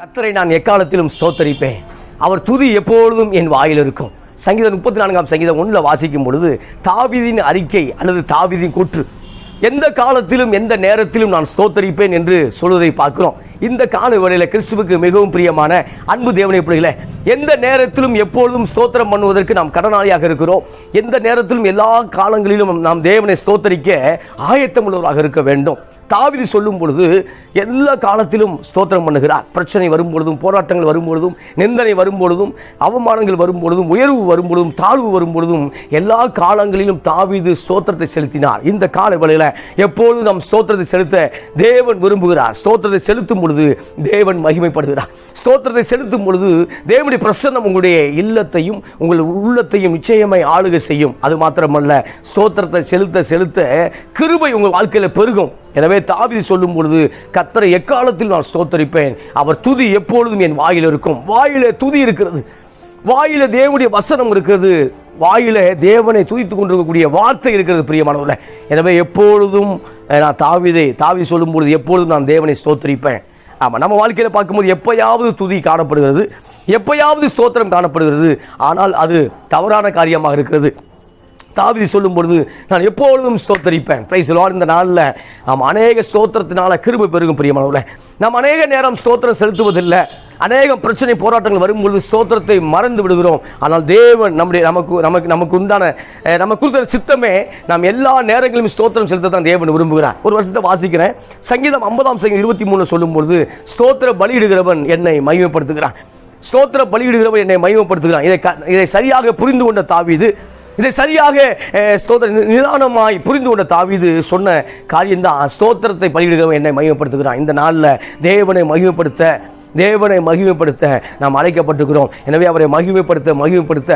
கத்தரை நான் எக்காலத்திலும் ஸ்தோத்தரிப்பேன். அவர் துதி எப்பொழுதும் என் வாயில் இருக்கும். சங்கீதம் முப்பத்தி நான்காம் சங்கீதம் ஒன்றில் வாசிக்கும் பொழுது தாவிதின் அறிக்கை அல்லது தாவிதின் கூற்று எந்த காலத்திலும் எந்த நேரத்திலும் நான் ஸ்தோத்தரிப்பேன் என்று சொல்வதை பார்க்கிறோம். இந்த கால வேளையில கிறிஸ்துவுக்கு மிகவும் பிரியமான அன்பு தேவனை பிள்ளைகளே எந்த நேரத்திலும் எப்பொழுதும் ஸ்தோத்திரம் பண்ணுவதற்கு நாம் கடனாளியாக இருக்கிறோம். எந்த நேரத்திலும் எல்லா காலங்களிலும் நாம் தேவனை ஸ்தோத்தரிக்க ஆயத்தம் உள்ளவராக இருக்க வேண்டும். தாவிதி சொல்லும் பொழுது எல்லா காலத்திலும் ஸ்தோத்திரம் பண்ணுகிறார். பிரச்சனை வரும்பொழுதும் போராட்டங்கள் வரும்பொழுதும் நிந்தனை வரும்பொழுதும் அவமானங்கள் வரும்பொழுதும் உயர்வு வரும்பொழுதும் தாழ்வு வரும்பொழுதும் எல்லா காலங்களிலும் தாவிது ஸ்தோத்திரத்தை செலுத்தினார். இந்த கால வேளையில எப்பொழுதும் நாம் ஸ்தோத்திரத்தை செலுத்த தேவன் விரும்புகிறார்? ஸ்தோத்திரத்தை செலுத்தும் பொழுது தேவன் மகிமைப்படுகிறார். ஸ்தோத்திரத்தை செலுத்தும் பொழுது தேவனுடைய பிரசன்னம் உங்களுடைய இல்லத்தையும் உங்கள் உள்ளத்தையும் நிச்சயமாய் ஆளுகை செய்யும். அது மாத்திரமல்ல ஸ்தோத்திரத்தை செலுத்த செலுத்த கிருபை உங்கள் வாழ்க்கையில் பெருகும். எனவே தாவிதி சொல்லும் பொழுது கத்தரை எக்காலத்தில் நான் ஸ்தோத்தரிப்பேன்? அவர் துதி எப்பொழுதும் என் வாயில் இருக்கும். வாயிலே துதி இருக்கிறது. வாயில தேவனுடைய வசனம் இருக்கிறது. வாயில தேவனை துதித்து கொண்டிருக்கக்கூடிய வார்த்தை இருக்கிறது பிரியமானவர்களே. எனவே எப்பொழுதும் நான் தாவிதை தாவி சொல்லும் பொழுது எப்பொழுதும் நான் தேவனை ஸ்தோத்தரிப்பேன். ஆமாம் நம்ம வாழ்க்கையில் பார்க்கும்போது எப்பயாவது துதி காணப்படுகிறது. எப்பயாவது ஸ்தோத்திரம் காணப்படுகிறது. ஆனால் அது தவறான காரியமாக இருக்கிறது. தாவிதி சொல்லும் பொழுது நான் எப்பொழுதும் ஸ்தோத்தரிப்பேன். பிரைஸ் லார்ட் இந்த நாளில் நாம் அநேக ஸ்தோத்திரத்தினால கிருபை பெருகும் பிரியமானவர்களே. நாம் அநேக நேரம் ஸ்தோத்திரம் செலுத்துவதில்லை. அநேகம் பிரச்சனை போராட்டங்கள் வரும் பொழுது ஸ்தோத்திரத்தை மறந்து விடுகிறோம். ஆனால் தேவன் நம்முடைய நமக்கு நமக்கு நமக்கு உண்டான நமக்கு கொடுத்த சித்தமே நாம் எல்லா நேரங்களிலும் ஸ்தோத்திரம் செலுத்த தான் தேவன் விரும்புகிறார். ஒரு வருஷத்தை வாசிக்கிறேன். சங்கீதம் ஐம்பதாம் சங்கீதம் இருபத்தி மூணு சொல்லும் பொழுது ஸ்தோத்திர பலியிடுகிறவன் என்னை மகிமைப்படுத்துகிறான். ஸ்தோத்திர பலியிடுகிறவன் என்னை மகிமைப்படுத்துகிறான். இதை இதை சரியாக புரிந்து கொண்ட தாவீது இதை சரியாக நிதானமாய் புரிந்து கொண்ட தாவிது சொன்ன காரியம்தான். ஸ்தோத்திரத்தை பலியிடுக என்னை மகிமைப்படுத்துகிறான். இந்த நாளில் தேவனை மகிமைப்படுத்த தேவனை மகிமைப்படுத்த நாம் அழைக்கப்பட்டிருக்கிறோம். எனவே அவரை மகிமைப்படுத்த மகிமைப்படுத்த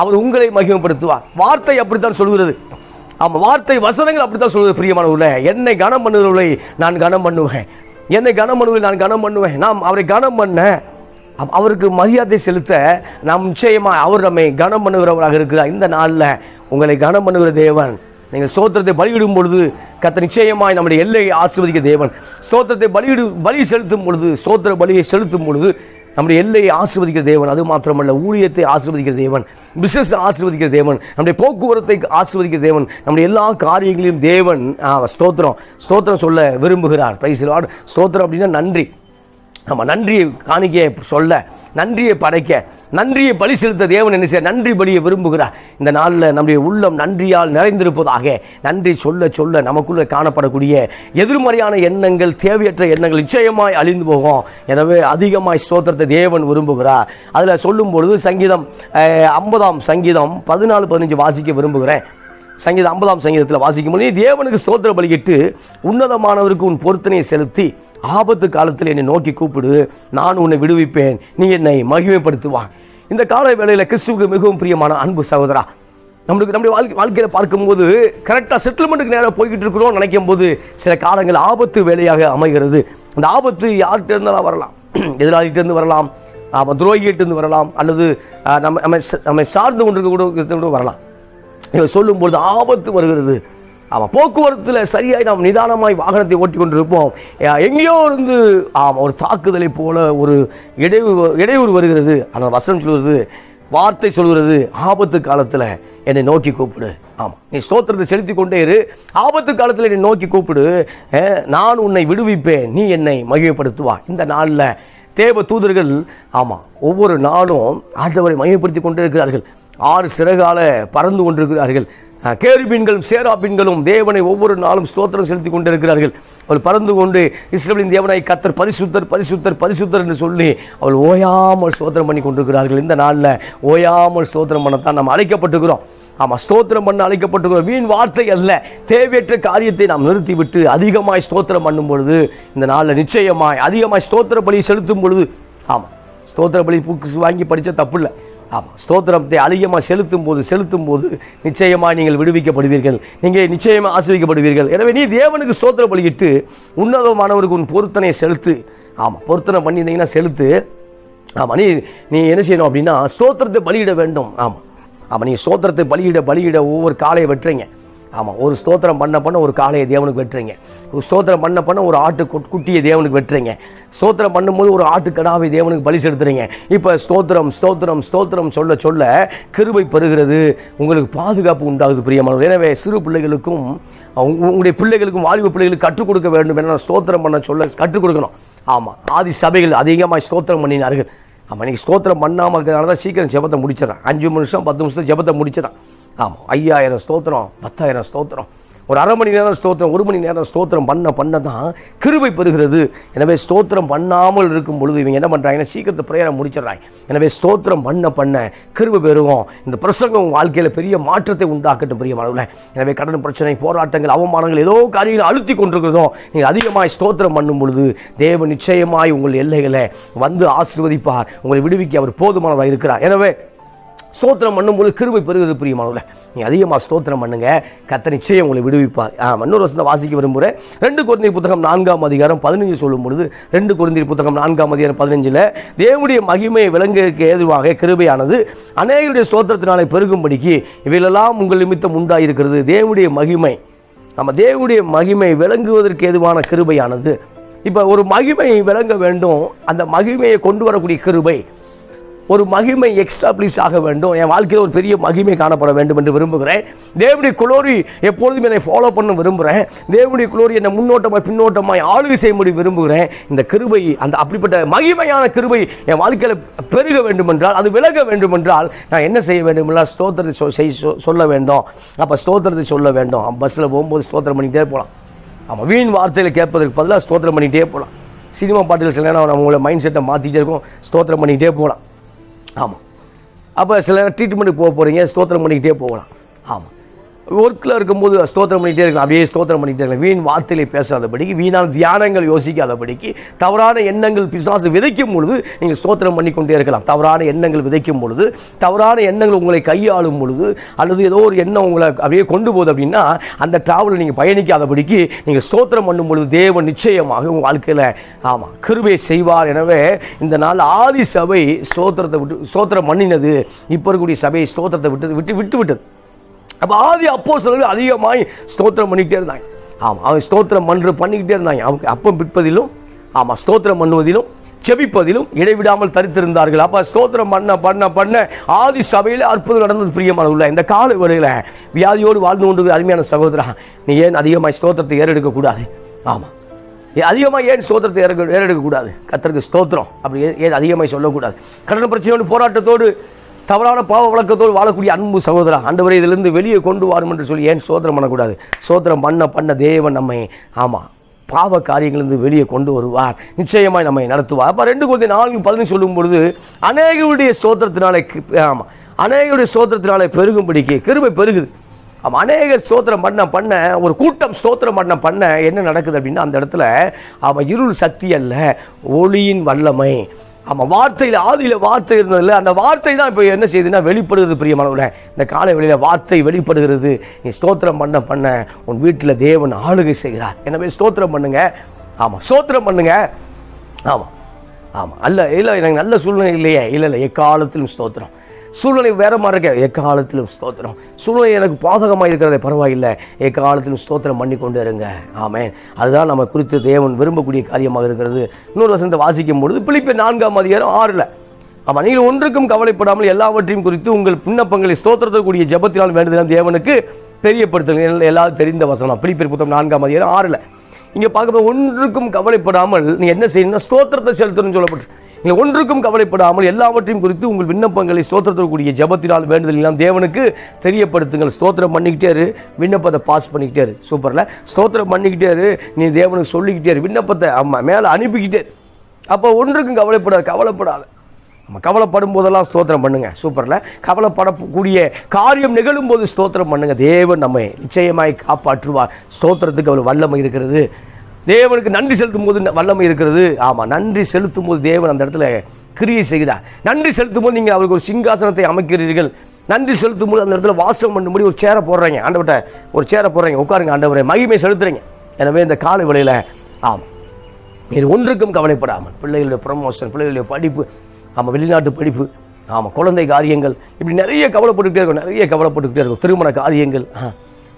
அவர் உங்களை மகிமைப்படுத்துவார். வார்த்தை அப்படித்தான் சொல்கிறது. ஆமாம் வார்த்தை வசனங்கள் அப்படித்தான் சொல்வது பிரியமானவர்கள. என்னை கனம் பண்ணுகிறவர்களை நான் கனம் பண்ணுவேன் என்னை கனம் பண்ணுவதை நான் கனம் பண்ணுவேன் நாம் அவரை கனம் பண்ண அவருக்கு மரியாதை செலுத்த நாம் நிச்சயமா அவர் நம்மை கனம் பண்ணுகிறவராக இருக்கிறார். இந்த நாளில் உங்களை கனம் பண்ணுகிற தேவன் நீங்கள் ஸ்தோத்திரத்தை பலியிடும் பொழுது கத்த நிச்சயமாய் நம்முடைய எல்லையை ஆசிர்வதிக்க தேவன். ஸ்தோத்திரத்தை பலியிடு பலி செலுத்தும் பொழுது ஸ்தோத்திர பலியை செலுத்தும் பொழுது நம்முடைய எல்லையை ஆசிர்வதிக்கிற தேவன். அது மாத்திரமல்ல ஊழியத்தை ஆசிர்வதிக்கிற தேவன் பிசினஸ் ஆசிர்வதிக்கிற தேவன் நம்முடைய போக்குவரத்தை ஆசிர்வதிக்கிற தேவன் நம்முடைய எல்லா காரியங்களையும் தேவன் ஸ்தோத்திரம் ஸ்தோத்திரம் சொல்ல விரும்புகிறார். பிரைஸ் ஸ்தோத்திரம் அப்படின்னா நன்றி. நம்ம நன்றியை காணிக்கையை சொல்ல நன்றியை படைக்க நன்றியை பலி செலுத்த தேவன் என்ன செய்ய நன்றி பலியை விரும்புகிறார். இந்த நாளில் நம்முடைய உள்ளம் நன்றியால் நிறைந்திருப்பதாக நன்றி சொல்ல சொல்ல நமக்குள்ளே காணப்படக்கூடிய எதிர்மறையான எண்ணங்கள் தேவையற்ற எண்ணங்கள் நிச்சயமாய் அழிந்து போகும். எனவே அதிகமாய் ஸ்தோத்திரத்தை தேவன் விரும்புகிறார். அதில் சொல்லும் பொழுது சங்கீதம் ஐம்பதாம் சங்கீதம் பதினாலு பதினஞ்சு வாசிக்க விரும்புகிறேன். சங்கீதம் ஐம்பதாம் சங்கீதத்தில் வாசிக்கும் பொழுது தேவனுக்கு ஸ்தோத்திர பலியிட்டு உன்னதமானவருக்கு உன் பொருத்தனையை செலுத்தி ஆபத்து காலத்தில் என்னை நோக்கி கூப்பிடு. நான் உன்னை விடுவிப்பேன். நீ என்னை மகிமைப்படுத்துவான் இந்த கால வேளையில் கிறிஸ்துவுக்கு மிகவும் பிரியமான அன்பு சகோதரா நம்மளுக்கு நம்முடைய வாழ்க்கை வாழ்க்கையில் பார்க்கும்போது கரெக்டாக செட்டில்மெண்ட்டுக்கு நேராக போய்கிட்டு இருக்கிறோம் நினைக்கும் போது சில காலங்கள் ஆபத்து வேலையாக அமைகிறது. அந்த ஆபத்து யார்கிட்ட இருந்தாலும் வரலாம். எதிராளிகிட்டேருந்து வரலாம். ஆமாம் வரலாம். அல்லது நம்ம நம்ம நம்மை சார்ந்து கொண்டிருக்க கூட கூட வரலாம். இவர் சொல்லும்பொழுது ஆபத்து வருகிறது. ஆமாம் போக்குவரத்தில் சரியாய் நாம் நிதானமாய் வாகனத்தை ஓட்டி கொண்டிருப்போம் எங்கேயோ இருந்து ஆமாம் ஒரு தாக்குதலை போல ஒரு இடையூறு இடையூறு வருகிறது. ஆனால் வசனம் சொல்கிறது வார்த்தை சொல்கிறது ஆபத்து காலத்தில் என்னை நோக்கி கூப்பிடு. ஆமாம் நீ ஸ்தோத்திரத்தை செலுத்தி கொண்டே இரு. ஆபத்து காலத்தில் என்னை நோக்கி கூப்பிடு. நான் உன்னை விடுவிப்பேன். நீ என்னை மகிமைப்படுத்துவா. இந்த நாளில் தேவ தூதர்கள் ஆமாம் ஒவ்வொரு நாளும் ஆண்டவரை மையப்படுத்தி கொண்டே இருக்கிறார்கள். ஆறு சிறகால பறந்து கொண்டிருக்கிறார்கள். கேருபீன்களும் சேராபீன்களும் தேவனை ஒவ்வொரு நாளும் ஸ்தோத்திரம் செலுத்தி கொண்டிருக்கிறார்கள். அவள் பறந்து கொண்டு இஸ்ரேலின் தேவனை கத்தர் பரிசுத்தர் பரிசுத்தர் பரிசுத்தர் என்று சொல்லி அவள் ஓயாமல் ஸ்தோத்திரம் பண்ணி கொண்டிருக்கிறார்கள். இந்த நாளில் ஓயாமல் ஸ்தோத்திரம் பண்ணத்தான் நாம் அழைக்கப்பட்டுக்கிறோம் ஆமாம் ஸ்தோத்திரம் பண்ண அழைக்கப்பட்டுக்கிறோம் வீண் வார்த்தை அல்ல. தேவையற்ற காரியத்தை நாம் நிறுத்திவிட்டு அதிகமாய் ஸ்தோத்திரம் பண்ணும் பொழுது இந்த நாளில் நிச்சயமாய் அதிகமாய் ஸ்தோத்திர பலி செலுத்தும் பொழுது ஆமாம் ஸ்தோத்திர பலி புக்ஸ் வாங்கி படித்தா தப்பு இல்லை. ஆமாம் ஸ்தோத்திரத்தை அதிகமாக செலுத்தும் போது செலுத்தும் போது நிச்சயமாக நீங்கள் விடுவிக்கப்படுவீர்கள். நீங்கள் நிச்சயமாக ஆசிரியப்படுவீர்கள் எனவே நீ தேவனுக்கு ஸ்தோத்திர பலியிட்டு உன்னதமானவருக்கு உன் பொருத்தனை செலுத்து. ஆமாம் பொருத்தனை பண்ணியிருந்தீங்கன்னா செலுத்து. ஆமாம் நீ நீ என்ன செய்யணும் அப்படின்னா ஸ்தோத்திரத்தை பலியிட வேண்டும். ஆமாம் ஆமாம் நீ ஸ்தோத்திரத்தை பலியிட பலியிட ஒவ்வொரு காலையை வெட்டுறீங்க. ஆமாம் ஒரு ஸ்தோத்திரம் பண்ண பண்ண ஒரு காளையை தேவனுக்கு வெட்டுறீங்க. ஒரு ஸ்தோத்திரம் பண்ண பண்ண ஒரு ஆட்டு குட்- குட்டியை தேவனுக்கு வெட்டுறீங்க. ஸ்தோத்திரம் பண்ணும்போது ஒரு ஆட்டு கடாவை தேவனுக்கு பலி செலுத்துறீங்க. இப்போ ஸ்தோத்திரம் ஸ்தோத்திரம் ஸ்தோத்திரம் சொல்ல சொல்ல கிருபை பெறுகிறது. உங்களுக்கு பாதுகாப்பு உண்டாகுது பிரியமானவர். எனவே சிறு பிள்ளைகளுக்கும் உங்களுடைய பிள்ளைகளுக்கும் வாலிப பிள்ளைகளுக்கு கற்றுக் கொடுக்க வேண்டும் என ஸ்தோத்திரம் பண்ண சொல்ல கற்றுக் கொடுக்கணும். ஆமாம் ஆதி சபைகள் அதிகமாக ஸ்தோத்திரம் பண்ணினார்கள். ஆமாம் நீங்கள் ஸ்தோத்திரம் பண்ணாமல் இருக்கிறனால தான் சீக்கிரம் ஜெபத்தை முடிச்சிடறான். அஞ்சு நிமிஷம் பத்து நிமிஷம் ஜெபத்தை முடிச்சிடறான். ஆமாம் ஐயாயிரம் ஸ்தோத்திரம் பத்தாயிரம் ஸ்தோத்திரம். ஒரு அரை மணி நேரம் ஸ்தோத்திரம் ஒரு மணி நேரம் ஸ்தோத்திரம் பண்ண பண்ண தான் கிருபை பெறுகிறது. எனவே ஸ்தோத்திரம் பண்ணாமல் இருக்கும் பொழுது இவங்க என்ன பண்ணுறாங்கன்னா சீக்கிரத்தை பிரேயரை முடிச்சிடறாங்க. எனவே ஸ்தோத்திரம் பண்ண பண்ண கிருபை பெறுவோம். இந்த பிரசங்கம் உங்கள் வாழ்க்கையில் பெரிய மாற்றத்தை உண்டாக்கட்டும் பெரிய மாணவர்களே எனவே கடன் பிரச்சனை போராட்டங்கள் அவமானங்கள் ஏதோ காரியங்கள் அழுத்தி கொண்டிருக்கிறதோ நீங்கள் அதிகமாக ஸ்தோத்திரம் பண்ணும் பொழுது தேவ நிச்சயமாய் உங்கள் எல்லைகளை வந்து ஆசிர்வதிப்பார். உங்களை விடுவிக்க அவர் போதுமானதாக இருக்கிறார். எனவே ஸ்தோத்திரம் பண்ணும்போது கிருபை பெறுகிறது பிரியமானவர்களே நீ அதிகமாக ஸ்தோத்திரம் பண்ணுங்க. கத்த நிச்சயம் உங்களை விடுவிப்பார். ஆ இன்னொரு வசனத்தை வாசிக்க விரும்புகிறேன் ரெண்டு குழந்தை புத்தகம் நான்காம் அதிகாரம் பதினஞ்சு சொல்லும் பொழுது ரெண்டு குழந்தை புத்தகம் நான்காம் அதிகாரம் பதினஞ்சில் தேவனுடைய மகிமையை விளங்குவதற்கு ஏதுவாக கிருபையானது அநேகருடைய ஸ்தோத்திரத்தினாலே பெருகும்படிக்கு இவையிலெல்லாம் உங்கள் நிமித்தம் உண்டாயிருக்கிறது. தேவனுடைய மகிமை. நம்ம தேவனுடைய மகிமை விளங்குவதற்கு எதுவான கிருபையானது. இப்போ ஒரு மகிமை விளங்க வேண்டும். அந்த மகிமையை கொண்டு வரக்கூடிய கிருபை ஒரு மகிமை எக்ஸ்டாப்ளிஷ் ஆக வேண்டும். என் வாழ்க்கையில் ஒரு பெரிய மகிமை காணப்பட வேண்டும் என்று விரும்புகிறேன். தேவனுடைய குளோரி எப்பொழுதும் என்னை ஃபாலோ பண்ண விரும்புகிறேன். தேவனுடைய குளோரி என்னை முன்னோட்டமாய் பின்னோட்டமாய் ஆளுகை முடியும் விரும்புகிறேன். இந்த கிருபை அந்த அப்படிப்பட்ட மகிமையான கிருபை என் வாழ்க்கையில் பெருக வேண்டும் என்றால் அது விலக வேண்டும் என்றால் நான் என்ன செய்ய வேண்டும் இல்லை ஸ்தோத்திரத்தை செய் சொ- சொல்ல வேண்டும். அப்போ ஸ்தோத்திரத்தை சொல்ல வேண்டும். பஸ்ஸில் போகும்போது ஸ்தோத்திரம் பண்ணிக்கிட்டே போகலாம் ஆமாம் வீண் வார்த்தையில் கேட்பதற்கு பதிலாக ஸ்தோத்திரம் பண்ணிகிட்டே போகலாம் சினிமா பாட்டுகள் சில நேரம் நம்ம உங்களை மைண்ட் செட்டை மாற்றிக்கிட்டே இருக்கும். ஸ்தோத்திரம் பண்ணிக்கிட்டே போகலாம் ஆமாம் அப்போ சில ட்ரீட்மெண்ட்டுக்கு போக போகிறீங்க ஸ்தோத்திரம் பண்ணிக்கிட்டே போகலாம். ஆமாம் ஒர்க்கில் இருக்கும்போது ஸ்தோத்திரம் பண்ணிகிட்டே இருக்கலாம். அப்படியே ஸ்தோத்திரம் பண்ணிகிட்டே இருக்கலாம். வீண் வார்த்தையிலே பேசாதபடிக்கு வீணான தியானங்கள் யோசிக்காதபடிக்கு தவறான எண்ணங்கள் பிசாசு விதைக்கும் பொழுது நீங்கள் ஸ்தோத்திரம் பண்ணிக்கொண்டே இருக்கலாம். தவறான எண்ணங்கள் விதைக்கும் பொழுது தவறான எண்ணங்கள் உங்களை கையாளும் பொழுது அல்லது ஏதோ ஒரு எண்ணம் உங்களை அப்படியே கொண்டு போகுது அப்படின்னா அந்த டிராவலில் நீங்கள் பயணிக்காதபடிக்கு நீங்கள் ஸ்தோத்திரம் பண்ணும் பொழுது தேவன் நிச்சயமாக உங்கள் வாழ்க்கையில் ஆமாம் கிருபை செய்வார். எனவே இந்த நாள் ஆதி சபை ஸ்தோத்திரத்தை விட்டு ஸ்தோத்திரம் பண்ணினது இப்போ இருக்கக்கூடிய சபை ஸ்தோத்திரத்தை விட்டு விட்டு விட்டு விட்டது. அப்போ ஆதி அப்போ அதிகமாய் ஸ்தோத்திரம் பண்ணிக்கிட்டே இருந்தாங்க. ஆமாம் அவங்க ஸ்தோத்திரம் மன்று பண்ணிக்கிட்டே இருந்தாங்க. அவங்க அப்பம் பிற்பதிலும் ஆமாம் ஸ்தோத்திரம் பண்ணுவதிலும் செபிப்பதிலும் இடைவிடாமல் தரித்திருந்தார்கள். அப்போ ஸ்தோத்திரம் பண்ண பண்ண பண்ண ஆதி சபையில் அற்புதம் நடந்தது பிரியமானதுள்ள இந்த கால வரையில் வியாதியோடு வாழ்ந்து கொண்டு அருமையான சகோதரா நீ ஏன் அதிகமாக ஸ்தோத்திரத்தை ஏறெடுக்கக்கூடாது? ஆமாம் அதிகமாக ஏன் ஸ்தோத்திரத்தை ஏற ஏறெடுக்கக்கூடாது? கத்தருக்கு ஸ்தோத்திரம் அப்படி ஏன் ஏன் அதிகமாக சொல்லக்கூடாது? கடன் பிரச்சனையோடு போராட்டத்தோடு தவறான பாவ வழக்கத்தோடு வாழக்கூடிய அன்பு சகோதரா ஆண்டவரை இதிலிருந்து வெளியே கொண்டு வரும் என்று சொல்லி ஏன் சோதனம் பண்ணக்கூடாது? சோதனம் பண்ண பண்ண தேவன் நம்மை ஆமாம் பாவ காரியங்களிலிருந்து வெளியே கொண்டு வருவார். நிச்சயமாய் நம்மை நடத்துவார். அப்போ ரெண்டு குழந்தை நான்கு பதினஞ்சு சொல்லும் பொழுது அநேகருடைய சோத்திரத்தினாலே ஆமாம் அநேகருடைய சோத்திரத்தினாலே பெருகும்படிக்கு கிருபை பெருகுது. ஆமாம் அநேகர் ஸ்தோத்திரம் பண்ண பண்ண ஒரு கூட்டம் ஸ்தோத்திரம் பண்ண பண்ண என்ன நடக்குது அப்படின்னா அந்த இடத்துல அவன் இருள் சக்தி அல்ல ஒளியின் வல்லமை. ஆமாம் வார்த்தையில் ஆதியில் வார்த்தை இருந்ததில்ல அந்த வார்த்தை தான் இப்போ என்ன செய்யுதுன்னா வெளிப்படுகிறது பிரியமானவர்கள. இந்த காலை வெளியில் வார்த்தை வெளிப்படுகிறது. நீ ஸ்தோத்திரம் பண்ண பண்ண உன் வீட்டில் தேவன் ஆளுகை செய்கிறார். எனவே ஸ்தோத்திரம் பண்ணுங்க. ஆமாம் ஸ்தோத்திரம் பண்ணுங்க. ஆமாம் ஆமாம் அல்ல இல்லை எனக்கு நல்ல சூழ்நிலை இல்லையே. இல்லை இல்லை எக்காலத்திலும் ஸ்தோத்திரம். சூழ்நிலை வேற மாதிரி இருக்க. எக்காலத்திலும் ஸ்தோத்திரம். சூழ்நிலை எனக்கு பாதகமாக இருக்கிறதே பரவாயில்லை. எக்காலத்திலும் ஸ்தோத்திரம் பண்ணி கொண்டு இருங்க. ஆமென். அதுதான் நம்ம குறித்து தேவன் விரும்பக்கூடிய காரியமாக இருக்கிறது. இன்னொரு வசனத்தை வாசிக்கும் பொழுது பிலிப்பிய நான்காம் அதிகாரம் ஆறில். ஆமாம் நீங்கள் ஒன்றுக்கும் கவலைப்படாமல் எல்லாவற்றையும் குறித்து உங்கள் விண்ணப்பங்களை ஸ்தோத்திரத்தக்கூடிய ஜபத்தினால் வேண்டுதலாம் தேவனுக்கு தெரியப்படுத்துங்கள். எல்லாரும் தெரிந்த வசனம் பிலிப்பியர் புத்தகம் நான்காம் அதிகாரம் ஆறில். இங்கே பார்க்கும்போது ஒன்றுக்கும் கவலைப்படாமல் நீ என்ன செய்யணும்னா ஸ்தோத்திரத்தை செலுத்தணும்னு சொல்லப்பட்டு நீங்கள் ஒன்றுக்கும் கவலைப்படாமல் எல்லாவற்றையும் குறித்து உங்கள் விண்ணப்பங்களை ஸ்தோத்திரத்திற்குரிய ஜபத்தினால் வேண்டுதல் எல்லாம் தேவனுக்கு தெரியப்படுத்துங்கள். ஸ்தோத்திரம் பண்ணிக்கிட்டே இரு. விண்ணப்பத்தை பாஸ் பண்ணிக்கிட்டே இரு. சூப்பரில் ஸ்தோத்திரம் பண்ணிக்கிட்டே இரு. நீ தேவனுக்கு சொல்லிக்கிட்டே இரு. விண்ணப்பத்தை ஆமாம் மேலே அனுப்பிக்கிட்டே அப்போ ஒன்றுக்கும் கவலைப்படாது கவலைப்படாத. நம்ம கவலைப்படும் போதெல்லாம் ஸ்தோத்திரம் பண்ணுங்க. சூப்பரில் கவலைப்படக்கூடிய காரியம் நிகழும் போது ஸ்தோத்திரம் பண்ணுங்க. தேவன் நம்மை நிச்சயமாய் காப்பாற்றுவார். ஸ்தோத்திரத்துக்கு அவள் வல்லமை இருக்கிறது. தேவனுக்கு நன்றி செலுத்தும் போது வல்லமை இருக்கிறது. ஆமாம் நன்றி செலுத்தும் போது தேவன் அந்த இடத்துல கிரியை செய்கிறார். நன்றி செலுத்தும் போது நீங்கள் அவருக்கு ஒரு சிங்காசனத்தை அமைக்கிறீர்கள். நன்றி செலுத்தும் போது அந்த இடத்துல வாசம் பண்ணும்படி ஒரு சேரை போடுறீங்க. ஆண்டவர்கிட்ட ஒரு சேரை போடுறீங்க. உட்காருங்க ஆண்டவரை மகிமை செலுத்துறீங்க. எனவே இந்த காலை வேளையில் ஆம் இது ஒன்றுக்கும் கவலைப்படாமல் பிள்ளைகளுடைய ப்ரமோஷன் பிள்ளைகளுடைய படிப்பு ஆமாம் வெளிநாட்டு படிப்பு ஆமாம் குழந்தை காரியங்கள் இப்படி நிறைய கவலைப்பட்டுக்கிட்டே இருக்கும் நிறைய கவலைப்பட்டுக்கிட்டே இருக்கும். திருமண காரியங்கள் ஆ,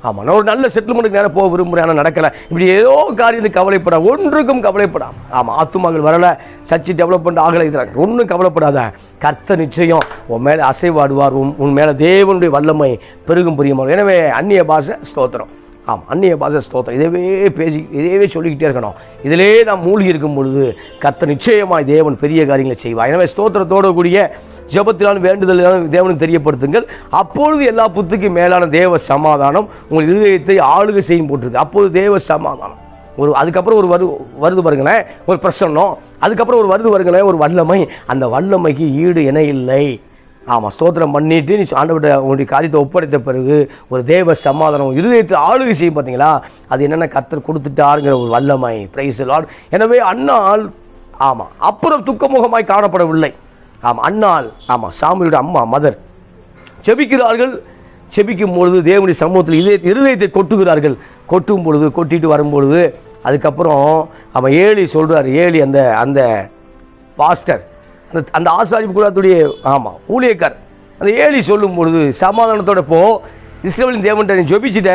ஆமாம் நான் ஒரு நல்ல செட்டில்மெண்ட்டுக்கு நேரம் போக விரும்புகிறேன் ஆனால் நடக்கலை. இப்படி ஏதோ காரியத்துக்கு கவலைப்பட ஒன்றுக்கும் கவலைப்படாம. ஆமாம் ஆத்துமாக்கள் வரலை சர்ச்சு டெவலப்மெண்ட் ஆகலை இதில் ஒன்றும் கவலைப்படாத. கர்த்த நிச்சயம் உன் மேலே அசைவாடுவார் உன் உன் மேலே தேவனுடைய வல்லமை பெருகும் புரியுமா எனவே அந்நிய பாஷை ஸ்தோத்திரம். ஆமாம் அந்நிய பாஷை ஸ்தோத்திரம். இதையவே பேசி இதவே சொல்லிக்கிட்டே இருக்கணும். இதிலே நாம் மூழ்கி இருக்கும் பொழுது கத்த நிச்சயமாய் தேவன் பெரிய காரியங்களை செய்வார். எனவே ஸ்தோத்திரத்தோடு கூடிய ஜெபத்திலான வேண்டுதலான தேவனுக்கு தெரியப்படுத்துங்கள். அப்பொழுது எல்லா புத்துக்கும் மேலான தேவ சமாதானம் உங்கள் இருதயத்தை ஆளுகை செய்யும் போட்டிருக்கு. அப்போது தேவ சமாதானம். ஒரு அதுக்கப்புறம் ஒரு வரு வருது பாருங்களேன் ஒரு பிரசன்னம். அதுக்கப்புறம் ஒரு வருது பாருங்களேன் ஒரு வல்லமை. அந்த வல்லமைக்கு ஈடு இணை இல்லை. ஆமாம் ஸ்தோத்திரம் பண்ணிட்டு நீ ஆண்டவர்கிட்ட உங்களுடைய காரியத்தை ஒப்படைத்த பிறகு ஒரு தேவ சமாதானம் இருதயத்தை ஆளுகை செய்யும் பார்த்தீங்களா அது என்னென்ன கத்தர் கொடுத்துட்டாருங்கிற ஒரு வல்லமை. பிரைஸ் லார்ட் எனவே அண்ணால் ஆமாம் அப்புறம் துக்கமுகமாய் காணப்படவில்லை. ஆமாம் அண்ணால் ஆமாம் சாமியோட அம்மா மதர். செபிக்கிறார்கள். செபிக்கும் பொழுது தேவனுடைய சமூகத்தில் இதய இருதயத்தை கொட்டுகிறார்கள். கொட்டும் பொழுது கொட்டிட்டு வரும்பொழுது அதுக்கப்புறம் அவன் ஏழி சொல்கிறார் ஏழி அந்த அந்த பாஸ்டர் அந்த அந்த ஆசாரிப்பு குலத்துடைய ஆமாம் ஊழியக்கார். அந்த ஏழி சொல்லும் பொழுது சமாதானத்தோட போ இஸ்ரேலின் தேவன்கிட்ட நீ ஜொபிச்சிட்ட.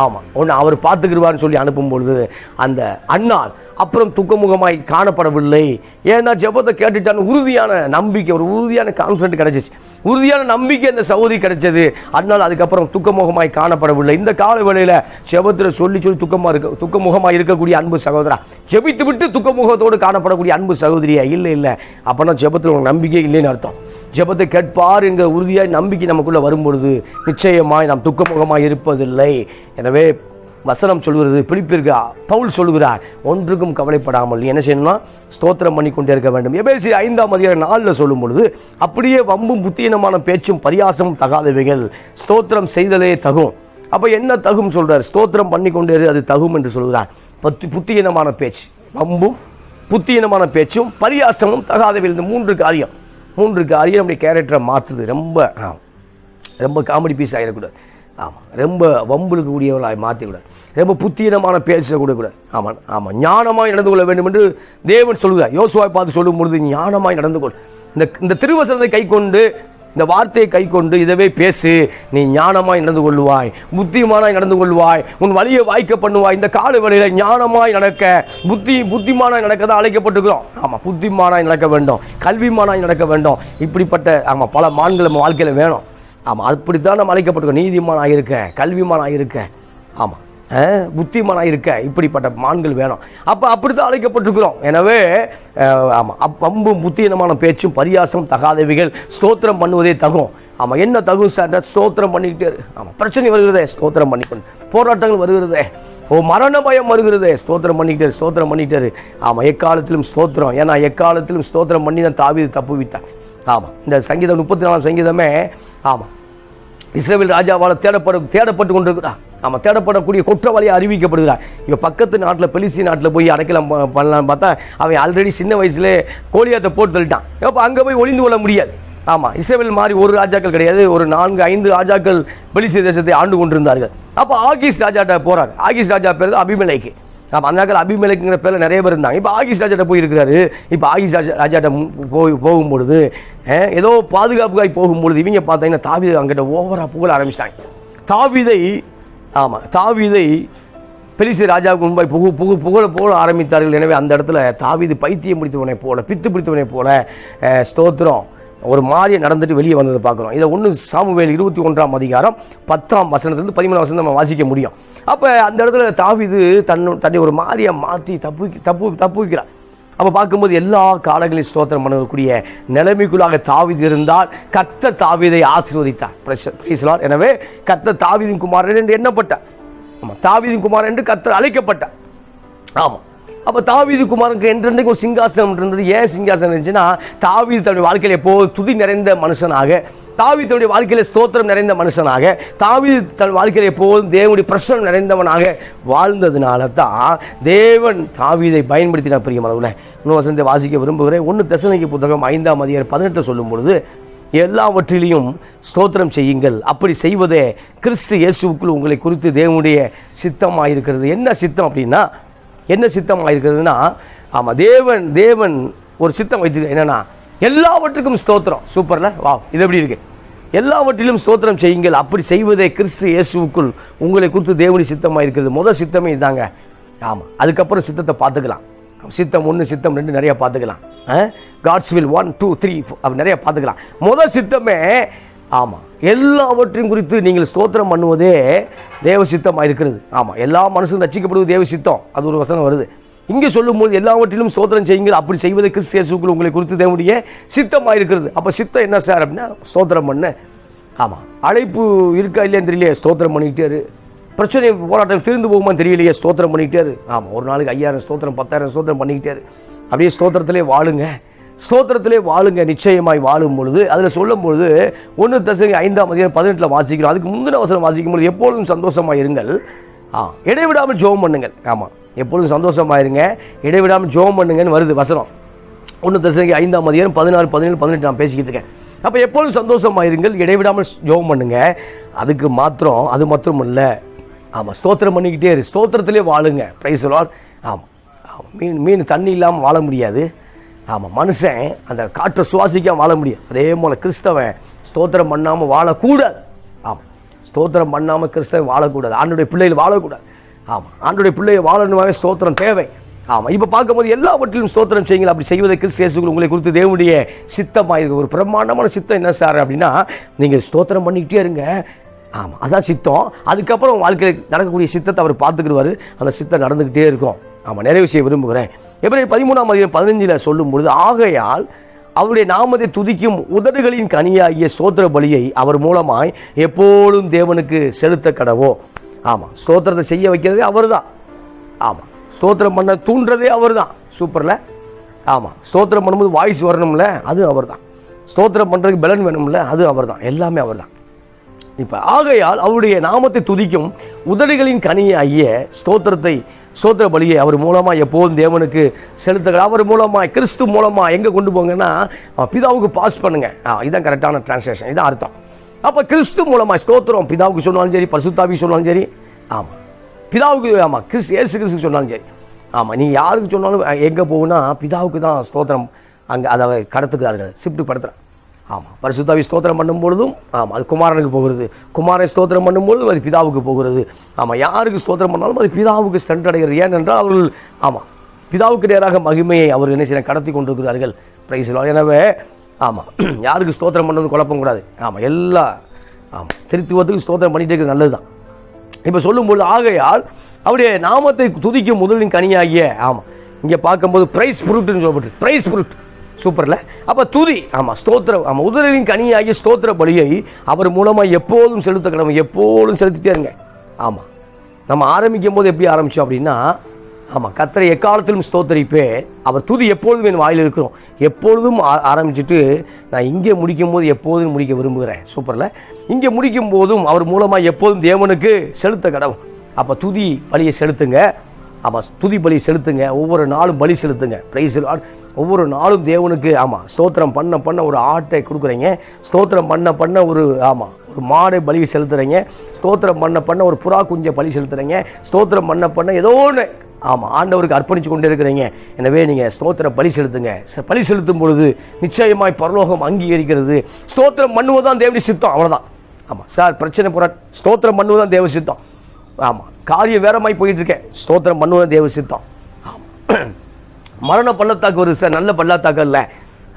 ஆமாம் ஒன்று அவர் பார்த்துக்கிடுவார்னு சொல்லி அனுப்பும் பொழுது அந்த அண்ணால் அப்புறம் துக்கமுகமாய் காணப்படவில்லை. ஏன்னா ஜெபத்தை கேட்டுட்டான்னு உறுதியான நம்பிக்கை ஒரு உறுதியான கான்ஃபிடென்ட் கிடைச்சிச்சு. உறுதியான நம்பிக்கை அந்த சகோதரி கிடைச்சது. அதனால் அதுக்கப்புறம் துக்கமுகமாய் காணப்படவில்லை. இந்த கால வேளையில் செபத்தில் சொல்லி சொல்லி துக்கமாக இருக்க துக்கமுகமாக இருக்கக்கூடிய அன்பு சகோதரா ஜெபித்து விட்டு துக்கமுகத்தோடு காணப்படக்கூடிய அன்பு சகோதரியா? இல்லை இல்லை. அப்போனா ஜெபத்தில் உங்களுக்கு நம்பிக்கை இல்லைன்னு அர்த்தம். ஜெபத்தை கேட்பார் என்கிற உறுதியாக நம்பிக்கை நமக்குள்ளே வரும்பொழுது நிச்சயமாய் நாம் துக்கமுகமாக இருப்பதில்லை. எனவே வசனம் சொல்கிறது பிடிப்பிற்கு? பவுல் சொல்கிறார் ஒன்றுக்கும் கவலைப்படாமல் என்ன செய்யணும்னா ஸ்தோத்திரம் பண்ணி கொண்டே இருக்க வேண்டும். எபேசி ஐந்தாம் அதிகாரம் நாளில் சொல்லும் பொழுது அப்படியே வம்பும் புத்தீனமான பேச்சும் பரியாசமும் தகாதவைகள் ஸ்தோத்திரம் செய்தலே தகும். அப்போ என்ன தகும் சொல்கிறார் ஸ்தோத்திரம் பண்ணி கொண்டே அது தகும் என்று சொல்கிறார் பத்து புத்தீனமான பேச்சு வம்பும் புத்தீனமான பேச்சும் பரியாசமும் தகாதவைகள் இந்த மூன்று காரியம். மூன்று காரியம் நம்முடைய கேரக்டரை மாற்றுது. ரொம்ப ரொம்ப காமெடி பீஸ் ஆகிடக்கூடாது ஆமாம் ரொம்ப வம்புலுக்கு கூடியவர்களாக மாற்றிக்கூடாது ரொம்ப புத்தீனமான பேசக்கூடக்கூடாது ஆமாம் ஆமாம் ஞானமாக நடந்து கொள்ள வேண்டும் என்று தேவன் சொல்லுகிறார். யோசுவாய் பார்த்து சொல்லும் பொழுது ஞானமாய் நடந்து கொள். இந்த இந்த திருவசனத்தை கை கொண்டு இந்த வார்த்தையை கை கொண்டு இதவே பேசு. நீ ஞானமாய் நடந்து கொள்வாய் புத்திமானாய் நடந்து கொள்வாய் உன் வழியை வாய்க்க பண்ணுவாய். இந்த கால வேளையில ஞானமாய் நடக்க புத்தி புத்திமானாய் நடக்க தான் அழைக்கப்பட்டுக்கிறோம் ஆமாம் புத்திமானாய் நடக்க வேண்டும். கல்விமானாய் நடக்க வேண்டும். இப்படிப்பட்ட ஆமாம் பல மான்கள் நம்ம வாழ்க்கையில் வேணும். ஆமாம் அப்படித்தான் நம்ம அழைக்கப்பட்டிருக்கோம். நீதிமான் ஆகியிருக்க கல்விமான் ஆகியிருக்க ஆமாம் புத்திமான் ஆகியிருக்க இப்படிப்பட்ட மான்கள் வேணும். அப்போ அப்படித்தான் அழைக்கப்பட்டிருக்கிறோம். எனவே ஆமாம் அப் அம்பும் புத்தீனமான பேச்சும் பரியாசம் தகாதவைகள் ஸ்தோத்திரம் பண்ணுவதே தகும். ஆமாம் என்ன தகும் சார்? ஸ்தோத்திரம் பண்ணிக்கிட்டே ஆமாம் பிரச்சனை வருகிறதே ஸ்தோத்திரம் பண்ணிக்கொண்டு போராட்டங்கள் வருகிறதே. ஓ மரண பயம் வருகிறதே ஸ்தோத்திரம் பண்ணிக்கிட்டே ஸ்தோத்திரம் பண்ணிக்கிட்டாரு. ஆமாம் எக்காலத்திலும் ஸ்தோத்திரம். ஏன்னா எக்காலத்திலும் ஸ்தோத்திரம் பண்ணி தான் தாவி தப்பு வித்தான். ஆமாம் இந்த சங்கீதம் முப்பத்தி நாலாம் சங்கீதமே ஆமாம் இஸ்ரேல் ராஜாவால் தேடப்பட தேடப்பட்டு கொண்டிருக்கிறான் நம்ம தேடப்படக்கூடிய குற்றவாளியை அறிவிக்கப்படுகிறார். இப்போ பக்கத்து நாட்டில் பெலிசி நாட்டில் போய் அடைக்கலாம் பண்ணலான்னு பண்ணலாம்னு பார்த்தா அவன் ஆல்ரெடி சின்ன வயசுல கோலியாத்தை போட்டு தள்ளிட்டான். அப்போ அங்கே போய் ஒளிந்து கொள்ள முடியாது. ஆமாம் இஸ்ரேல் மாதிரி ஒரு ராஜாக்கள் கிடையாது. ஒரு நான்கு ஐந்து ராஜாக்கள் பெலிசி தேசத்தை ஆண்டு கொண்டிருந்தார்கள். அப்போ ஆகிஸ் ராஜாட்ட போறார். ஆகிஸ் ராஜா பேர் அபிமலைக்கு. அப்போ அந்த காலத்தில் அபிமலைக்குங்கிற பேரில் நிறைய பேர் இருந்தாங்க. இப்போ ஆகிஷ் ராஜாட்ட போயிருக்கிறாரு. இப்போ ஆகிஷ் ராஜா ராஜாட்ட போய் போகும்பொழுது ஏதோ பாதுகாப்புக்காய் போகும்பொழுது இவங்க பார்த்தீங்கன்னா தாவிதை அங்கிட்ட ஓவராக புகழ ஆரம்பிச்சிட்டாங்க. தாவிதை ஆமாம் தாவிதை பெலிசி ராஜாவுக்கு முன்பாய் புகு புகு புகழ புகழ ஆரம்பித்தார்கள். எனவே அந்த இடத்துல தாவிது பைத்தியம் பிடித்தவனை போல பித்து பிடித்தவனை போல ஸ்தோத்திரம். ஒரு மாதிரியே நடந்துட்டு வெளியே வந்ததை பார்க்குறோம். இதை ஒன்று சாமுவேல் இருபத்தி ஒன்றாம் அதிகாரம் பத்தாம் வசனத்துலேருந்து பதிமூணாம் வசனம் நம்ம வாசிக்க முடியும். அப்போ அந்த இடத்துல தாவீது தன் தன்னை ஒரு மாதிரியை மாற்றி தப்பு தப்பு தப்பு வைக்கிறார் அப்போ பார்க்கும்போது எல்லா காலங்களையும் ஸ்தோத்திரம் பண்ணக்கூடிய நிலைமைக்குள்ளாக தாவீது இருந்தால் கத்த தாவிதை ஆசீர்வதித்தார். Praise- எனவே கத்த தாவிதின் குமாரன் என்று எண்ணப்பட்டார். ஆமாம் தாவிதின் குமாரன் என்று கத்த அழைக்கப்பட்டார். ஆமாம் அப்போ தாவீது குமாருக்கு என்றென்றைக்கு ஒரு சிங்காசனம் இருந்தது. ஏன் சிங்காசனம் இருந்துச்சுன்னா தாவீது தன்னுடைய வாழ்க்கையில் எப்போ துதி நிறைந்த மனுஷனாக தாவி தன்னுடைய வாழ்க்கையில் ஸ்தோத்திரம் நிறைந்த மனுஷனாக தாவி தன் வாழ்க்கையில் எப்போதும் தேவனுடைய பிரசனம் நிறைந்தவனாக வாழ்ந்ததுனால தான் தேவன் தாவிதை பயன்படுத்தின பிரியமானவர்களே இன்னும் வசந்தை வாசிக்க விரும்புகிறேன். ஒன்று தசனைக்கு புத்தகம் ஐந்தாம் அதிகாரம் பதினெட்டு சொல்லும் பொழுது எல்லாவற்றிலையும் ஸ்தோத்திரம் செய்யுங்கள். அப்படி செய்வதே கிறிஸ்து இயேசுவுக்குள் உங்களை குறித்து தேவனுடைய சித்தமாக இருக்கிறது என்ன சித்தம் அப்படின்னா என்ன சித்தமாக இருக்கிறதுனா ஆமாம் தேவன் தேவன் ஒரு சித்தம் வைத்திருக்க என்னன்னா எல்லாவற்றுக்கும் ஸ்தோத்திரம். சூப்பரில்? வா இது எப்படி இருக்கு? எல்லாவற்றிலும் ஸ்தோத்திரம் செய்யுங்கள். அப்படி செய்வதே கிறிஸ்து இயேசுவுக்குள் உங்களை குறித்து தேவனி சித்தமாக இருக்கிறது முதல் சித்தமே இதாங்க. ஆமாம் அதுக்கப்புறம் சித்தத்தை பார்த்துக்கலாம். சித்தம் ஒன்று சித்தம் ரெண்டு நிறையா பார்த்துக்கலாம். God's will one two three அப்படி நிறைய பார்த்துக்கலாம். முதல் சித்தமே ஆமாம் எல்லாவற்றையும் குறித்து நீங்கள் ஸ்தோத்திரம் பண்ணுவதே தேவ சித்தமாக இருக்கிறது. ஆமாம் எல்லா மனசும் ரச்சிக்கப்படுவது தேவ சித்தம். அது ஒரு வசனம் வருது. இங்கே சொல்லும்போது எல்லாவற்றிலும் சோதனம் செய்யுங்கள். அப்படி செய்வது கிறிஸ்து இயேசுக்குள் உங்களை குறித்து தேவனுடைய சித்தமாக இருக்கிறது. அப்போ சித்தம் என்ன சார் அப்படின்னா ஸ்தோத்திரம் பண்ண. ஆமாம் அழைப்பு இருக்கா இல்லையான்னு தெரியலையே ஸ்தோத்திரம் பண்ணிக்கிட்டாரு. பிரச்சனை போராட்டம் திருந்து போகுமா தெரியலையே ஸ்தோத்திரம் பண்ணிக்கிட்டாரு. ஆமாம் ஒரு நாளைக்கு ஐயாயிரம் ஸ்தோத்திரம் பத்தாயிரம் ஸ்தோத்திரம் பண்ணிக்கிட்டாரு. அப்படியே ஸ்தோத்திரத்திலே வாழுங்க. ஸ்தோத்திரத்திலே வாழுங்க நிச்சயமாய் வாழும் பொழுது. அதில் சொல்லும் பொழுது ஒன்று தசங்க ஐந்தாம் அதிகாரம் பதினெட்டில் வாசிக்கிறோம். அதுக்கு முந்தின அவசரம் வாசிக்கும் பொழுது எப்பொழுதும் சந்தோஷமாக இருங்கள். ஆ இடைவிடாமல் ஜோம் பண்ணுங்கள். ஆமாம் எப்பொழுதும் சந்தோஷமாக இருங்க இடைவிடாமல் ஜோம் பண்ணுங்கன்னு வருது வசனம். ஒன்று தசங்க ஐந்தாம் அதிகாரம் பதினாறு பதினேழு பதினெட்டு நான் பேசிக்கிட்டு இருக்கேன். அப்போ எப்பொழுதும் சந்தோஷமாக இருங்கள் இடைவிடாமல் ஜோம் பண்ணுங்க. அதுக்கு மாத்திரம் அது மாத்திரம் இல்லை ஆமாம் ஸ்தோத்திரம் பண்ணிக்கிட்டே இரு. ஸ்தோத்திரத்திலே வாழுங்க. ப்ரைஸ் லார்ட் ஆமாம் மீன் மீன் தண்ணி இல்லாமல் வாழ முடியாது. ஆமாம் மனுஷன் அந்த காற்றை சுவாசிக்காம வாழ முடியாது. அதே போல் கிறிஸ்தவன் ஸ்தோத்திரம் பண்ணாமல் வாழக்கூடாது. ஆமாம் ஸ்தோத்திரம் பண்ணாமல் கிறிஸ்தவன் வாழக்கூடாது. ஆண்டுடைய பிள்ளைகள் வாழக்கூடாது. ஆமாம் ஆண்டுடைய பிள்ளைகள் வாழணுமாவே ஸ்தோத்திரம் தேவை. ஆமாம் இப்போ பார்க்கும்போது எல்லாவற்றிலும் ஸ்தோத்திரம் செய்யுங்கள். அப்படி செய்வதை கிறிஸ்து இயேசுக்குள் உங்களை குறித்து தேவனுடைய சித்தமாக இருக்குது ஒரு பிரம்மாண்டமான சித்தம் என்ன சார் அப்படின்னா நீங்கள் ஸ்தோத்திரம் பண்ணிக்கிட்டே இருங்க. ஆமாம் அதான் சித்தம். அதுக்கப்புறம் வாழ்க்கையில் நடக்கக்கூடிய சித்தத்தை அவர் பார்த்துக்கிடுவார். அந்த சித்தம் நடந்துக்கிட்டே இருக்கும். ஆமாம் நிறைவு செய்ய விரும்புகிறேன். எப்படி பதிமூணாம் அதிகாரம் பதினஞ்சில் சொல்லும் பொழுது ஆகையால் அவருடைய நாமத்தை துதிக்கும் உதடுகளின் கனியாகிய சோத்திர பலியை அவர் மூலமாய் எப்போதும் தேவனுக்கு செலுத்த கடவோ ஆமாம் ஸ்தோத்திரத்தை செய்ய வைக்கிறதே அவர் தான் ஆமாம் ஸ்தோத்திரம் பண்ண தூண்டுறதே அவர் தான் சூப்பரில் ஆமாம் ஸ்தோத்திரம் பண்ணும்போது வாய்ஸ் வரணும்ல அது அவர் தான் ஸ்தோத்திரம் பண்ணுறதுக்கு பலன் வேணும்ல அது அவர் தான் எல்லாமே அவர் தான் இப்போ ஆகையால் அவருடைய நாமத்தை துதிக்கும் உதடுகளின் கனியாகிய ஸ்தோத்திரத்தை ஸ்தோத்திர பலியை அவர் மூலமாக எப்போதும் தேவனுக்கு செலுத்துகிற அவர் மூலமாக கிறிஸ்து மூலமாக எங்கே கொண்டு போங்கன்னா பிதாவுக்கு பாஸ் பண்ணுங்க. ஆ, இதான் கரெக்டான டிரான்ஸ்லேஷன் இதான் அர்த்தம். அப்போ கிறிஸ்து மூலமாக ஸ்தோத்திரம். பிதாவுக்கு சொன்னாலும் சரி பரிசுத்தாவிக்கு சொன்னாலும் சரி. ஆமாம் பிதாவுக்கு ஆமாம் கிறிஸ்து ஏசு கிறிஸ்துக்கு சொன்னாலும் சரி. ஆமாம் நீ யாருக்கு சொன்னாலும் எங்கே போகுன்னா பிதாவுக்கு தான் ஸ்தோத்திரம். அங்கே அதை கடத்துக்கிறார்கள் ஷிஃப்ட் படுத்துகிறேன் ஆமாம் பரிசுத்தாவி ஸ்தோத்திரம் பண்ணும் பொழுதும் ஆமாம் அது குமாரனுக்கு போகிறது. குமாரனை ஸ்தோத்திரம் பண்ணும்பொழுதும் அது பிதாவுக்கு போகிறது. ஆமாம் யாருக்கு ஸ்தோத்திரம் பண்ணாலும் அது பிதாவுக்கு சென்றடைகிறது. ஏனென்றால் அவர்கள் ஆமாம் பிதாவுக்கு நேராக மகிமையை அவர் என்ன செய்ய கடத்தி கொண்டிருக்கிறார்கள். பிரைஸ் எனவே ஆமாம் யாருக்கு ஸ்தோத்திரம் பண்ணுறது குழப்பம் கூடாது. ஆமாம் எல்லா ஆமாம் திருத்துவத்துக்கு ஸ்தோத்திரம் பண்ணிட்டு இருக்கிறது நல்லது தான் இப்போ சொல்லும்பொழுது ஆகையால் அவருடைய நாமத்தை துதிக்கும் முதலின் கனியாகிய ஆமாம் இங்கே பார்க்கும்போது ப்ரைஸ் ஃப்ரூட்னு சொல்லப்பட்டு ப்ரைஸ் ஃப்ரூட் சூப்பரில். அப்போ துதி. ஆமாம் ஸ்தோத்திரம் ஆமாம் உதலின் கனியாகி ஸ்தோத்திர பலியை அவர் மூலமாக எப்போதும் செலுத்த கடமை எப்போதும் செலுத்திட்டே இருங்க. ஆமாம் நம்ம ஆரம்பிக்கும் போது எப்படி ஆரம்பித்தோம் அப்படின்னா ஆமாம் கத்தரை எக்காலத்திலும் ஸ்தோத்தரிப்பே அவர் துதி எப்பொழுதும் என் வாயில் இருக்கிறோம். எப்பொழுதும் ஆ- ஆரம்பிச்சுட்டு நான் இங்கே முடிக்கும் போது எப்போதும் முடிக்க விரும்புகிறேன். சூப்பரில். இங்கே முடிக்கும் போதும் அவர் மூலமாக எப்போதும் தேவனுக்கு செலுத்த கடவும் அப்போ துதி பலியை செலுத்துங்க. ஆமாம் துதி பலி செலுத்துங்க. ஒவ்வொரு நாளும் பலி செலுத்துங்க. பிரைஸ் ஒவ்வொரு நாளும் தேவனுக்கு ஆமாம் ஸ்தோத்திரம் பண்ண பண்ண ஒரு ஆட்டை கொடுக்குறீங்க. ஸ்தோத்திரம் பண்ண பண்ண ஒரு ஆமாம் ஒரு மாடை பலி செலுத்துறீங்க. ஸ்தோத்திரம் பண்ண பண்ண ஒரு புறா குஞ்சை பலி செலுத்துறீங்க. ஸ்தோத்திரம் பண்ண பண்ண ஏதோ ஒன்று ஆமாம் ஆண்டவருக்கு அர்ப்பணித்து கொண்டே இருக்கிறீங்க எனவே நீங்கள் ஸ்தோத்திரம் பலி செலுத்துங்க. பலி செலுத்தும் பொழுது நிச்சயமாய் பரலோகம் அங்கீகரிக்கிறது. ஸ்தோத்திரம் பண்ணுவதுதான் தேவடி சித்தம் அவ்வளோதான் ஆமாம் சார் பிரச்சனை போரா ஸ்தோத்திரம் பண்ணுவதுதான் தேவ சித்தம். ஆமாம் காரியம் வேறமாய் போயிட்டு இருக்கேன் ஸ்தோத்திரம் பண்ணுவதுதான் தேவ சித்தம். மரண பள்ளத்தாக்கு வருது சார் நல்ல பள்ளத்தாக்கு இல்லை.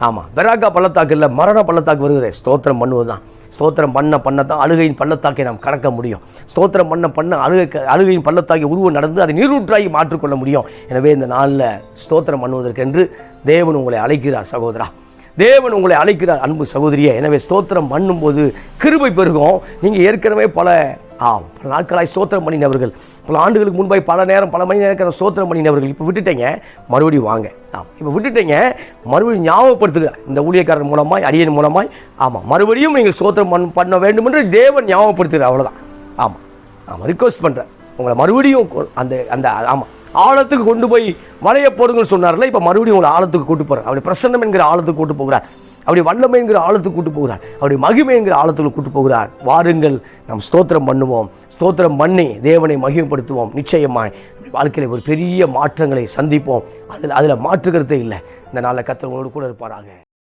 ஆமாம் பெராக்கா பள்ளத்தாக்கு இல்லை மரண பள்ளத்தாக்கு வருது. ஸ்தோத்திரம் பண்ணுவது தான் ஸ்தோத்திரம் பண்ண பண்ண தான் அழுகையின் பள்ளத்தாக்கை நாம் கடக்க முடியும். ஸ்தோத்திரம் பண்ண பண்ண அழுகை அழுகையின் பள்ளத்தாக்கி உருவம் நடந்து அதை நீரூற்றாகி மாற்றிக்கொள்ள முடியும். எனவே இந்த நாளில் ஸ்தோத்திரம் பண்ணுவதற்கென்று தேவன் உங்களை அழைக்கிறார் சகோதரா. தேவன் உங்களை அழைக்கிறார் அன்பு சகோதரியை. எனவே ஸ்தோத்திரம் பண்ணும்போது கிருபை பெருகும். நீங்கள் ஏற்கனவே பல பல நாட்களாய் ஸ்தோத்திரம் பண்ணினவர்கள். பல ஆண்டுகளுக்கு முன்பாய் பல நேரம் பல மணி நேரம் ஸ்தோத்திரம் பண்ணினவர்கள். இப்போ விட்டுட்டீங்க மறுபடியும் வாங்க. ஆமாம் இப்போ விட்டுட்டீங்க மறுபடியும் ஞாபகப்படுத்துக இந்த ஊழியக்காரர் மூலமாய் அடியன் மூலமாய். ஆமாம் மறுபடியும் நீங்கள் ஸ்தோத்திரம் பண்ண பண்ண வேண்டும் என்று தேவன் ஞாபகப்படுத்துகிறார். அவ்வளோதான் ஆமாம் ஆமாம் ரிக்வஸ்ட் பண்ணுறேன் உங்களை மறுபடியும் அந்த அந்த ஆமாம் ஆழத்துக்கு கொண்டு போய் வலைய போடுங்கன்னு சொன்னார்ல இப்போ மறுபடியும் உங்களை ஆழத்துக்கு கூட்டு போகிறார் அப்படி பிரசன்னம் என்கிற ஆழத்துக்கு கூட்டு போகிறார். அப்படி வல்லமை என்கிற ஆழத்துக்கு கூட்டு போகிறார். அப்படி மகிமை என்கிற ஆழத்துக்கு கூட்டு போகிறார். வாருங்கள் நாம் ஸ்தோத்திரம் பண்ணுவோம். ஸ்தோத்திரம் பண்ணி தேவனை மகிமைப்படுத்துவோம். நிச்சயமாய் வாழ்க்கையில் ஒரு பெரிய மாற்றங்களை சந்திப்போம். அதில் அதில் மாற்றுக்கிறதே இல்லை. இந்த நாளில் கத்தவங்களோடு கூட இருப்பாராங்க